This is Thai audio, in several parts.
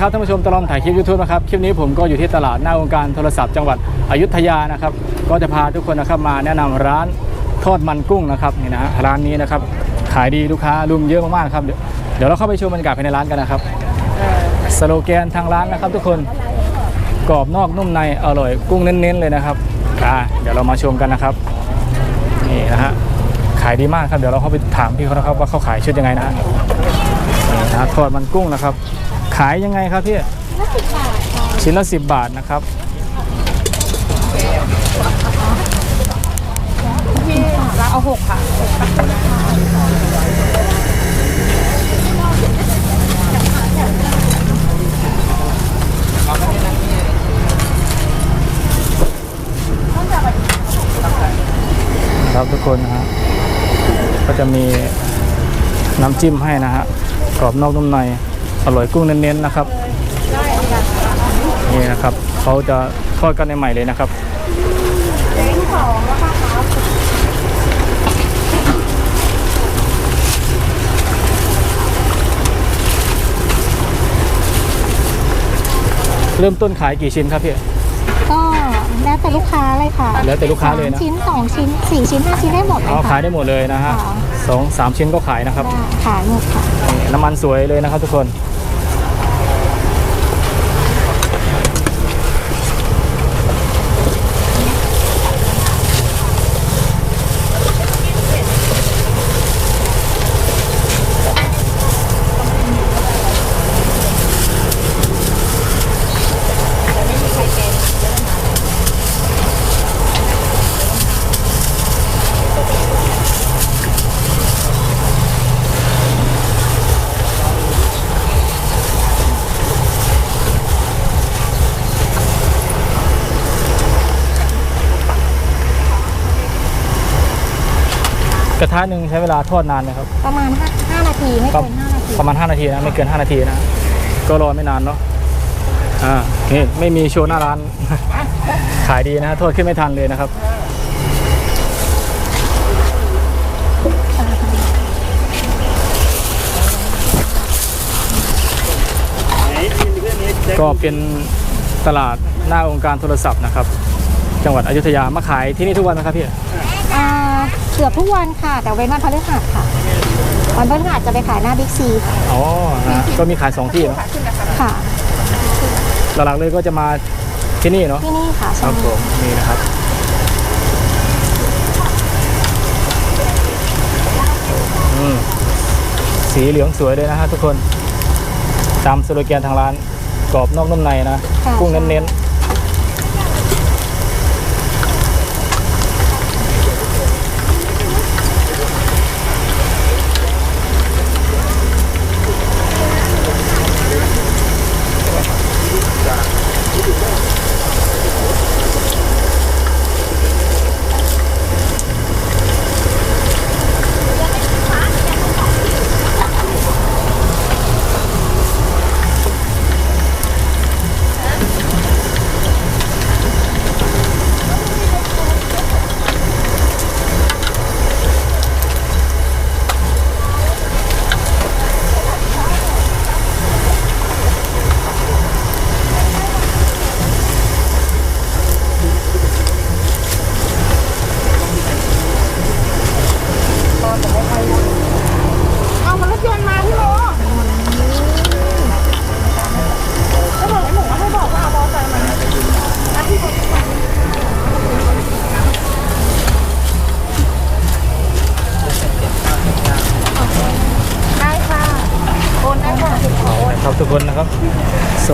นะครับท่านผู้ชมตลอดถ่ายคลิปยูทูบนะครับคลิปนี้ผมก็อยู่ที่ตลาดหน้าองค์การโทรศัพท์จังหวัดอยุธยานะครับ ก็จะพาทุกคนนะครับมาแนะนำร้านทอดมันกุ้งนะครับนี่นะร้านนี้นะครับขายดีลูกค้ารุมเยอะมากๆครับ เดี๋ยวเราเข้าไปชมบรรยากาศภายในร้านกันนะครับสโลแกนทางร้านนะครับทุกคนกรอบนอกนุ่มในอร่อยกุ้งเน้นๆเลยนะครับอ่าเดี๋ยวเรามาชมกันนะครับนี่นะฮะขายดีมากครับเดี๋ยวเราเข้าไปถามพี่เขานะครับว่าเขาขายชุดยังไงนะฮะนี่นะทอดมันกุ้งนะครับ ขายยังไงครับพี่ชิ้นละสิบบาทนะครับพี่รับเอาหกค่ะครับทุกคนนะฮะก็จะมีน้ำจิ้มให้นะฮะกรอบนอกนุ่มใน อร่อยกุ้งเน้นๆนะครับนี่นะครับเขาจะทอดกันใหม่เลยนะครับเริ่มต้นขายกี่ชิ้นครับพี่ แล้วแต่ลูกค้าเลยค่ะแล้วแต่ลูกค้าเลยนะ สมชิ้นสองชิ้นสี่ชิ้นห้าชิ้นได้หมดเลยเอาค่ะขายได้หมดเลยนะฮะค่ะ สองสามชิ้นก็ขายนะครับได้ขายหมดค่ะนี่น้ำมันสวยเลยนะครับทุกคน กระทะหนึ่งใช้เวลาทอดนานไหมครับ ประมาณห้าห้านาทีไม่เกินห้านาทีประมาณ 5 นาทีนะไม่เกิน 5 นาทีนะ ก็รอไม่นานเนาะอ่านี่ไม่มีโชว์หน้าร้าน ขายดีนะฮะโทษขึ้นไม่ทันเลยนะครับก็เป็นตลาดหน้าองค์การโทรศัพท์นะครับ จังหวัดอยุธยามาขายที่นี่ทุกวันไหมครับพี่อ่า เกือบทุกวันค่ะ แต่เว้นวันพฤหัสค่ะ วันพฤหัสจะไปขายหน้าบิ๊กซีอ๋อนะก็มีขายสองที่เนอะค่ะหลักๆเลยก็จะมาที่นี่เนาะที่นี่ค่ะคใช่รับผมนี่นะครับอืมสีเหลืองสวยเลยนะฮะทุกคน ตามสโลแกนทางร้านกรอบนอกนุ่มในนะ ค่ะกุ้งเน้นๆ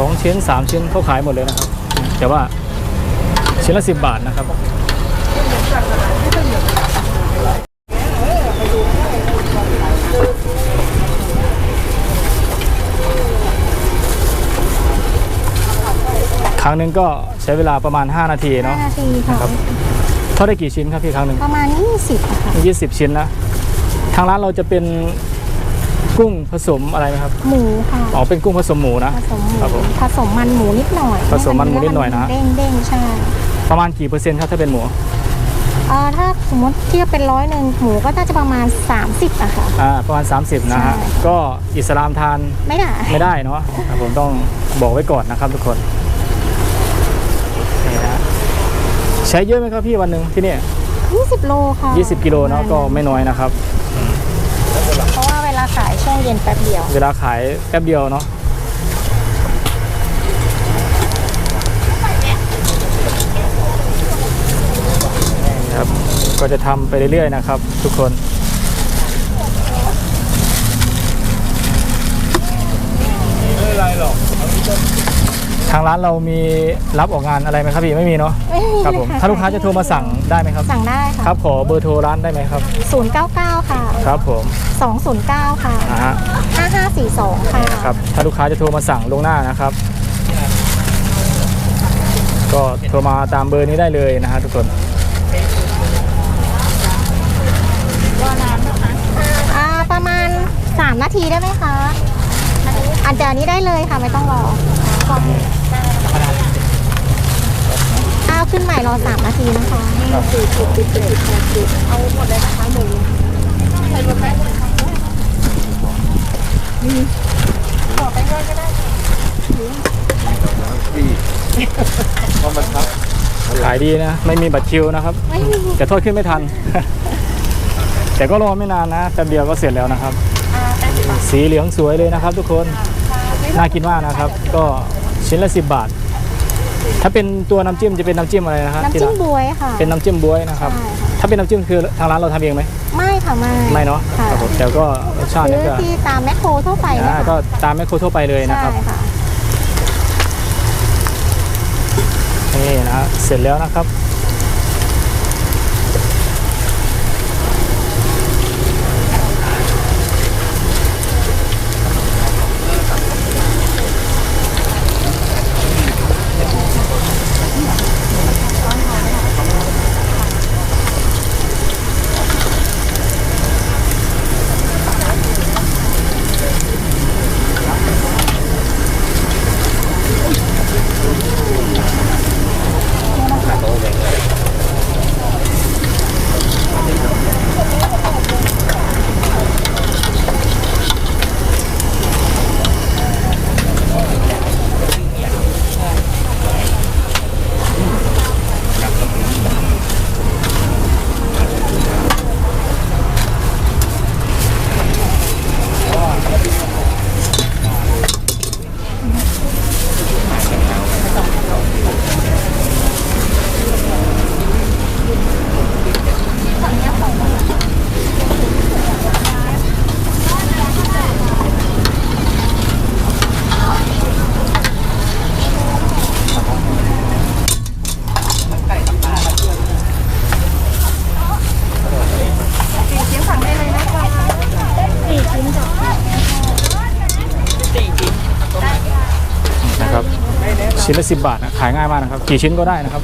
2 ชิ้น 3 ชิ้นเขาขายหมดเลยนะครับ แต่ว่าชิ้นละ 10 บาทนะครับ ครั้งหนึ่งก็ใช้เวลาประมาณ 5 นาทีเนาะห้านาทีครับทอาได้กี่ชิ้นครับพี่ครั้งหนึ่งประมาณ20อะค่ะ 20 ชิ้นนะ ทางร้านเราจะเป็น กุ้งผสมอะไรไหมครับ หมูค่ะอ๋อเป็นกุ้งผสมหมูนะ ผสมหมูครับผมผสมมันหมูนิดหน่อยผสมมันหมูนิดหน่อยนะ เด้งเด้งๆใช่ประมาณกี่เปอร์เซ็นต์ครับถ้าเป็นหมูเอ่อถ้าสมมติเทียบเป็นร้อยหนึ่งหมูก็น่าจะประมาณ 30อะค่ะ อ่าประมาณ 30 นะฮะ ใช่ ก็อิสลามทานไม่ได้ไม่ได้เนาะครับผมต้องบอกไว้ก่อนนะครับทุกคนนี่นะฮะใช้เยอะไหมครับพี่วันหนึ่งที่เนี่ย 20 โลค่ะ20 กิโลเนาะก็ไม่น้อยนะครับ เพราะว่าเวลาขาย ช่วงเย็นแป๊บเดียว เวลาขายแป๊บเดียวเนาะครับก็จะทำไปเรื่อยๆนะครับ ทุกคนไม่เป็นไรหรอกทางร้านเรามีรับออกงานอะไรไหมครับพี่ไม่มีเนาะไม่มีครับผมะถ้าลูกค้าจะโทรมาสั่งได้ไหมครับ สั่งได้ค่ะครับขอเบอร์โทรร้านได้ไหมครับ 099 ค่ะ ครับผม209 ค่ะ อ่าฮะ5542 ค่ะ ครับถ้าลูกค้าจะโทรมาสั่งล่วงหน้านะครับ ก็โทรมาตามเบอร์นี้ได้เลยนะฮะทุกคนอ่า ประมาณ 3 นาทีได้ไหมคะ อันเดี๋ยวนี้ได้เลยค่ะ ไม่ต้องรอข้าวขึ้นใหม่รอ 3 นาทีนะคะสี่สิบสิบเจ็ดสิบแปดสิบเอาหมดเลยนะคะหมูใส่รวมได้ ขอไปด้วยก็ได้เพราะมันทับขายดีนะ ไม่มีบัตรคิวนะครับไม่มีแต่โทษขึ้นไม่ทัน แต่ก็รอไม่นานนะแป๊บเดียวก็เสร็จแล้วนะครับอ่าแป้งสิบบาทสีเหลืองสวยเลยนะครับ ทุกคน น่ากินมากนะครับ ก็ชิ้นละ10บาท ถ้าเป็นตัวน้ำจิ้มจะเป็นน้ำจิ้มอะไรนะฮะน้ำที่จิ้ร้ามนบวยค่ะ เป็นน้ำจิ้มบ๊วยนะครับใช่ค่ะ ถ้าเป็นน้ำจิ้มคือทางร้านเราทำเองไหมไม่ค่ะไม่ ไม่เนาะค่ะ ครับผมแต่ก็รสชาติซื้เนี่ยอก็ที่ตามแมคโครทั่วไปเนี่ยอ่าค่ะก็ตามแมคโครทั่วไปเลยนะครับใช่ค่ะนี่นะฮะเสร็จแล้วนะครับนะครับ ชิ้นละสิบบาทนะขายง่ายมากนะครับ กี่ชิ้นก็ได้นะครับ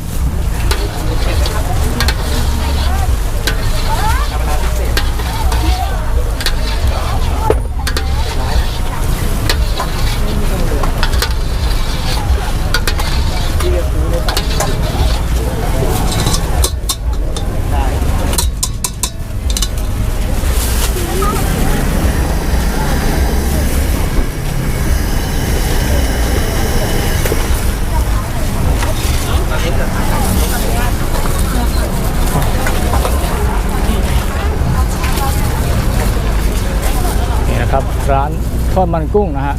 ครับร้านทอดมันกุ้งนะฮะ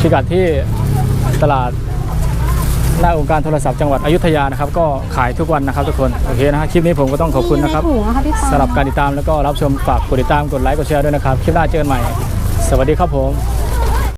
พิกัดที่ตลาดหน้าองค์การโทรศัพท์จังหวัดอยุธยานะครับก็ขายทุกวันนะครับทุกคนโอเคนะฮะคลิปนี้ผมก็ต้องขอบคุณนะครับมีในถุงอะค่ะพี่ปาสำหรับการติดตามแล้วก็รับชมฝากกดติดตามกดไลค์กดแชร์ด้วยนะครับ คลิปหน้าเจอกันใหม่ สวัสดีครับผม